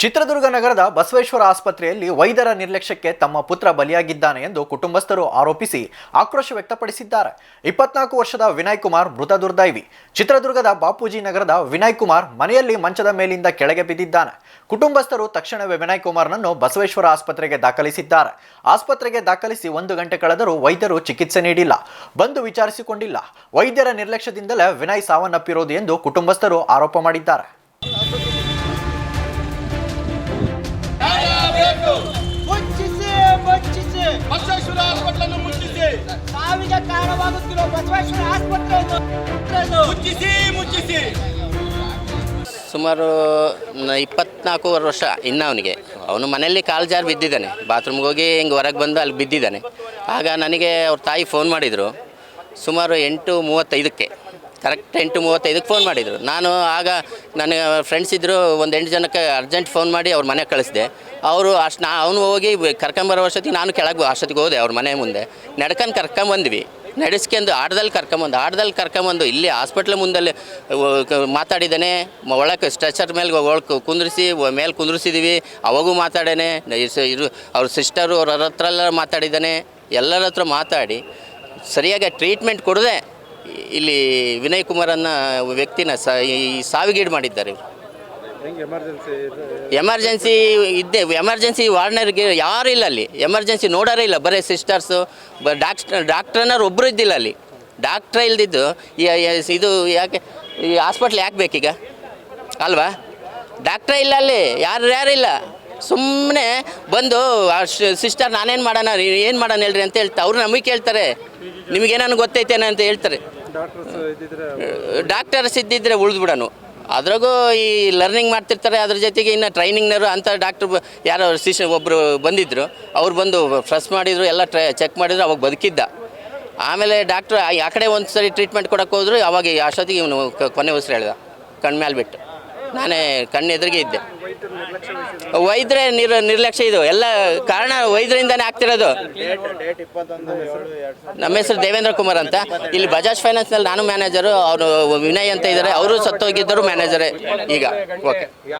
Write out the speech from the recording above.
ಚಿತ್ರದುರ್ಗ ನಗರದ ಬಸವೇಶ್ವರ ಆಸ್ಪತ್ರೆಯಲ್ಲಿ ವೈದ್ಯರ ನಿರ್ಲಕ್ಷ್ಯಕ್ಕೆ ತಮ್ಮ ಪುತ್ರ ಬಲಿಯಾಗಿದ್ದಾನೆ ಎಂದು ಕುಟುಂಬಸ್ಥರು ಆರೋಪಿಸಿ ಆಕ್ರೋಶ ವ್ಯಕ್ತಪಡಿಸಿದ್ದಾರೆ. ಇಪ್ಪತ್ನಾಲ್ಕು ವರ್ಷದ ವಿನಯ್ ಕುಮಾರ್ ಮೃತ ದುರ್ದೈವಿ. ಚಿತ್ರದುರ್ಗದ ಬಾಪೂಜಿ ನಗರದ ವಿನಯ್ ಕುಮಾರ್ ಮನೆಯಲ್ಲಿ ಮಂಚದ ಮೇಲಿಂದ ಕೆಳಗೆ ಬಿದ್ದಿದ್ದಾನೆ. ಕುಟುಂಬಸ್ಥರು ತಕ್ಷಣವೇ ವಿನಯ್ ಕುಮಾರ್ನನ್ನು ಬಸವೇಶ್ವರ ಆಸ್ಪತ್ರೆಗೆ ದಾಖಲಿಸಿದ್ದಾರೆ. ಆಸ್ಪತ್ರೆಗೆ ದಾಖಲಿಸಿ ಒಂದು ಗಂಟೆ ಕಳೆದರೂ ವೈದ್ಯರು ಚಿಕಿತ್ಸೆ ನೀಡಿಲ್ಲ. ಬಂದು ವಿಚಾರಿಸಿಕೊಂಡಿಲ್ಲ. ವೈದ್ಯರ ನಿರ್ಲಕ್ಷ್ಯದಿಂದಲೇ ವಿನಯ್ ಸಾವನ್ನಪ್ಪಿರೋದು ಎಂದು ಕುಟುಂಬಸ್ಥರು ಆರೋಪ ಮಾಡಿದ್ದಾರೆ. ಸಾವಿಗೆ ಕಾರಣವಾಗುತ್ತಿರುವ ಬಸವೇಶ್ವರ ಆಸ್ಪತ್ರೆಯನ್ನು ಮುಚ್ಚಿಸಿ ಮುಚ್ಚಿಸಿ. ಸುಮಾರು ಇಪ್ಪತ್ನಾಲ್ಕು ಇಪ್ಪತ್ನಾಲ್ಕೂವರೆ ವರ್ಷ ಇನ್ನು ಅವನಿಗೆ. ಅವನು ಮನೆಯಲ್ಲಿ ಕಾಲು ಜಾರು ಬಿದ್ದಿದ್ದಾನೆ. ಬಾತ್ರೂಮ್ಗೆ ಹೋಗಿ ಹಿಂಗೆ ಹೊರಗೆ ಬಂದು ಅಲ್ಲಿ ಬಿದ್ದಿದ್ದಾನೆ. ಆಗ ನನಗೆ ಅವ್ರ ತಾಯಿ ಫೋನ್ ಮಾಡಿದರು. ಸುಮಾರು ಎಂಟು ಮೂವತ್ತೈದಕ್ಕೆ. ಕರೆಕ್ಟ್ ಎಂಟು ಮೂವತ್ತೈದಕ್ಕೆ ಫೋನ್ ಮಾಡಿದರು. ನಾನು ಆಗ ನನಗೆ ಫ್ರೆಂಡ್ಸ್ ಇದ್ದರು ಒಂದು ಎಂಟು ಜನಕ್ಕೆ ಅರ್ಜೆಂಟ್ ಫೋನ್ ಮಾಡಿ ಅವ್ರ ಮನೆಗೆ ಕಳಿಸಿದೆ. ಅವರು ಅಷ್ಟು ನಾ ಅವನು ಹೋಗಿ ಕರ್ಕೊಂಬರೋ ವರ್ಷಕ್ಕೆ ನಾನು ಕೆಳಗೆ ಅಷ್ಟೊತ್ತಿಗೆ ಹೋದೆ ಅವ್ರ ಮನೆ ಮುಂದೆ. ನಡ್ಕೊಂಡು ಕರ್ಕೊಂಬಂದ್ವಿ. ನಡೆಸ್ಕೊಂಡು ಆಟದಲ್ಲಿ ಕರ್ಕೊಂಬಂದು ಆಟದಲ್ಲಿ ಕರ್ಕೊಂಬಂದು ಇಲ್ಲಿ ಹಾಸ್ಪಿಟ್ಲ್ ಮುಂದಲ್ಲಿ ಮಾತಾಡಿದ್ದಾನೆ. ಒಳಕ್ಕೆ ಸ್ಟ್ರೆಚರ್ ಮೇಲೆ ಒಳಗೆ ಕುಂದ್ರಿಸಿ ಮೇಲೆ ಕುಂದ್ರಿಸಿದ್ದೀವಿ ಅವಾಗೂ ಮಾತಾಡೇನೆ. ಇದು ಅವ್ರ ಸಿಸ್ಟರು ಅವ್ರ ಹತ್ರ ಎಲ್ಲ ಮಾತಾಡಿದ್ದಾನೆ. ಎಲ್ಲರ ಹತ್ರ ಮಾತಾಡಿ, ಸರಿಯಾಗಿ ಟ್ರೀಟ್ಮೆಂಟ್ ಕೊಡದೆ. ಇಲ್ಲಿ ವಿನಯ್ ಕುಮಾರ್ ಅನ್ನೋ ವ್ಯಕ್ತಿನ ಈ, ಸಾವಿಗೀಡು ಮಾಡಿದ್ದಾರೆ ಇವ್ರು. ಎಮರ್ಜೆನ್ಸಿ ಇದ್ದೆ ಎಮರ್ಜೆನ್ಸಿ ವಾರ್ಡ್ನರ್ಗೆ ಯಾರು ಇಲ್ಲ ಅಲ್ಲಿ. ಎಮರ್ಜೆನ್ಸಿ ನೋಡೋರೇ ಇಲ್ಲ. ಬರೀ ಸಿಸ್ಟರ್ಸು ಬ ಡಾಕ್ಟರ್ ಡಾಕ್ಟ್ರನ್ನಾರು ಒಬ್ಬರು ಇದ್ದಿಲ್ಲ ಅಲ್ಲಿ. ಡಾಕ್ಟ್ರೇ ಇಲ್ದಿದ್ದು ಇದು ಯಾಕೆ ಈ ಹಾಸ್ಪಿಟ್ಲ್ ಯಾಕೆ ಬೇಕೀಗ? ಅಲ್ವಾ? ಡಾಕ್ಟ್ರೇ ಇಲ್ಲ ಅಲ್ಲಿ. ಯಾರು ಯಾರು ಇಲ್ಲ? ಸುಮ್ಮನೆ ಬಂದು ಸಿಸ್ಟರ್ ನಾನೇನು ಮಾಡೋಣ ಏನು ಮಾಡೋಣ ಹೇಳ್ರಿ ಅಂತ ಹೇಳ್ತಾ ಅವ್ರು ನಮಗೆ ಕೇಳ್ತಾರೆ. ನಿಮಗೇನಾನು ಗೊತ್ತೈತೇನೆ ಅಂತ ಹೇಳ್ತಾರೆ. ಡಾಕ್ಟರ್ಸ್ ಇದ್ದಿದ್ರೆ ಉಳಿದ್ಬಿಡೋಣ ಅದ್ರಾಗೂ ಈ ಲರ್ನಿಂಗ್ ಮಾಡ್ತಿರ್ತಾರೆ, ಅದ್ರ ಜೊತೆಗೆ ಇನ್ನು ಟ್ರೈನಿಂಗ್ನವರು ಅಂತ ಡಾಕ್ಟ್ರ್ ಯಾರೋ ಶಿಷ್ಯ ಒಬ್ಬರು ಬಂದಿದ್ದರು ಅವ್ರು ಬಂದು ಫ್ರೆಶ್ ಮಾಡಿದರು, ಎಲ್ಲ ಟ್ರೈ ಚೆಕ್ ಮಾಡಿದ್ರು, ಅವಾಗ ಬದುಕಿದ್ದ. ಆಮೇಲೆ ಡಾಕ್ಟ್ರ್ ಆ ಕಡೆ ಒಂದು ಸರಿ ಟ್ರೀಟ್ಮೆಂಟ್ ಕೊಡೋಕ್ಕೆ ಹೋದ್ರು, ಅವಾಗ ಅಷ್ಟೊತ್ತಿಗೆ ಇವನು ಕೊನೆ ಉಸಿರು ಹೇಳಿದ ಕಣ್ಣು ಮೇಲೆ ಬಿಟ್ಟು. ನಾನೇ ಕಣ್ಣು ಎದುರಿಗೆ ಇದ್ದೆ. ವೈದ್ಯರೇ ನಿರ್, ನಿರ್ಲಕ್ಷ್ಯ ಇದು. ಎಲ್ಲ ಕಾರಣ ವೈದ್ಯರಿಂದಾನೇ ಆಗ್ತಿರೋದು. ನಮ್ಮ ಹೆಸರು ದೇವೇಂದ್ರ ಕುಮಾರ್ ಅಂತ. ಇಲ್ಲಿ ಬಜಾಜ್ ಫೈನಾನ್ಸ್ನಲ್ಲಿ ನಾನು ಮ್ಯಾನೇಜರು ಅವರು ವಿನಯ್ ಅಂತ ಇದ್ದಾರೆ. ಅವರು ಸತ್ತೋಗಿದ್ದರು ಮ್ಯಾನೇಜರೇ ಈಗ. ಓಕೆ